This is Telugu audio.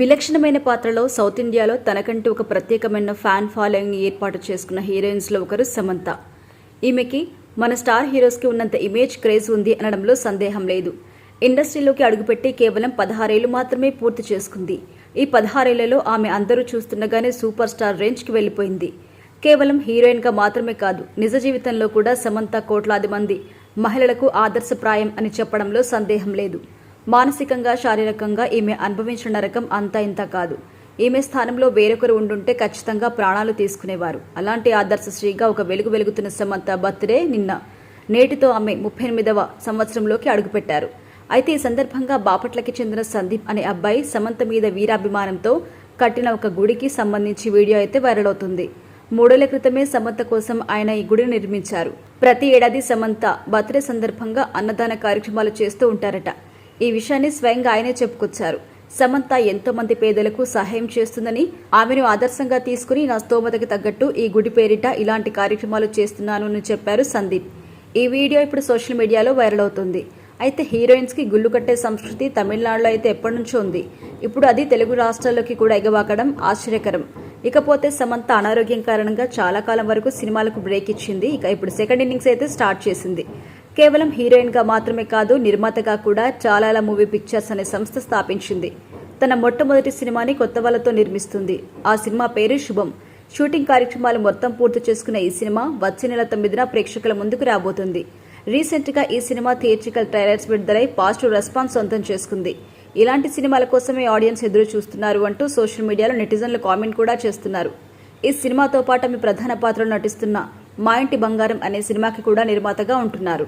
విలక్షణమైన పాత్రలో సౌత్ ఇండియాలో తనకంటూ ఒక ప్రత్యేకమైన ఫ్యాన్ ఫాలోయింగ్ ఏర్పాటు చేసుకున్న హీరోయిన్స్లో ఒకరు సమంత. ఈమెకి మన స్టార్ హీరోస్కి ఉన్నంత ఇమేజ్ క్రేజ్ ఉంది అనడంలో సందేహం లేదు. ఇండస్ట్రీలోకి అడుగుపెట్టి కేవలం పదహారేళ్ళు మాత్రమే పూర్తి చేసుకుంది. ఈ పదహారేళ్ళలో ఆమె అందరూ చూస్తుండగానే సూపర్ స్టార్ రేంజ్కి వెళ్ళిపోయింది. కేవలం హీరోయిన్గా మాత్రమే కాదు నిజ జీవితంలో కూడా సమంత కోట్లాది మంది మహిళలకు ఆదర్శప్రాయం అని చెప్పడంలో సందేహం లేదు. మానసికంగా శారీరకంగా ఈమె అనుభవించిన నరకం అంతా ఇంత కాదు. ఈమె స్థానంలో వేరొకరు ఉండుంటే ఖచ్చితంగా ప్రాణాలు తీసుకునేవారు. అలాంటి ఆదర్శ శ్రీగా ఒక వెలుగు వెలుగుతున్న సమంత బర్త్డే నిన్న నేటితో ఆమె ముప్పై ఎనిమిదవ సంవత్సరంలోకి అడుగుపెట్టారు. అయితే ఈ సందర్భంగా బాపట్లకి చెందిన సందీప్ అనే అబ్బాయి సమంత మీద వీరాభిమానంతో కట్టిన ఒక గుడికి సంబంధించి వీడియో అయితే వైరల్ అవుతుంది. మూడేళ్ళ క్రితమే సమంత కోసం ఆయన ఈ గుడిని నిర్మించారు. ప్రతి ఏడాది సమంత బర్త్డే సందర్భంగా అన్నదాన కార్యక్రమాలు చేస్తూ ఉంటారట. ఈ విషయాన్ని స్వయంగా ఆయనే చెప్పుకొచ్చారు. సమంత ఎంతో మంది పేదలకు సహాయం చేస్తుందని ఆమెను ఆదర్శంగా తీసుకుని నా స్తోమతకి తగ్గట్టు ఈ గుడి పేరిట ఇలాంటి కార్యక్రమాలు చేస్తున్నాను అని చెప్పారు సందీప్. ఈ వీడియో ఇప్పుడు సోషల్ మీడియాలో వైరల్ అవుతుంది. అయితే హీరోయిన్స్కి గుళ్ళు కట్టే సంస్కృతి తమిళనాడులో అయితే ఎప్పటి నుంచో ఉంది. ఇప్పుడు అది తెలుగు రాష్ట్రాల్లోకి కూడా ఎగవాకడం ఆశ్చర్యకరం. ఇకపోతే సమంత అనారోగ్యం కారణంగా చాలా కాలం వరకు సినిమాలకు బ్రేక్ ఇచ్చింది. ఇక ఇప్పుడు సెకండ్ ఇన్నింగ్స్ అయితే స్టార్ట్ చేసింది. కేవలం హీరోయిన్గా మాత్రమే కాదు నిర్మాతగా కూడా చాలా మూవీ పిక్చర్స్ అనే సంస్థ స్థాపించింది. తన మొట్టమొదటి సినిమాని కొత్త వాళ్ళతో నిర్మిస్తుంది. ఆ సినిమా పేరు శుభం. షూటింగ్ కార్యక్రమాలు మొత్తం పూర్తి చేసుకున్న ఈ సినిమా వచ్చే నెల తొమ్మిదిన ప్రేక్షకుల ముందుకు రాబోతుంది. రీసెంట్గా ఈ సినిమా థియేట్రికల్ ట్రైలర్స్ విడుదలై పాజిటివ్ రెస్పాన్స్ సొంతం చేసుకుంది. ఇలాంటి సినిమాల కోసమే ఆడియన్స్ ఎదురు చూస్తున్నారు అంటూ సోషల్ మీడియాలో నెటిజన్లు కామెంట్ కూడా చేస్తున్నారు. ఈ సినిమాతో పాటు ఆమె ప్రధాన పాత్రలో నటిస్తున్న మా ఇంటి బంగారం అనే సినిమాకి కూడా నిర్మాతగా ఉంటున్నారు.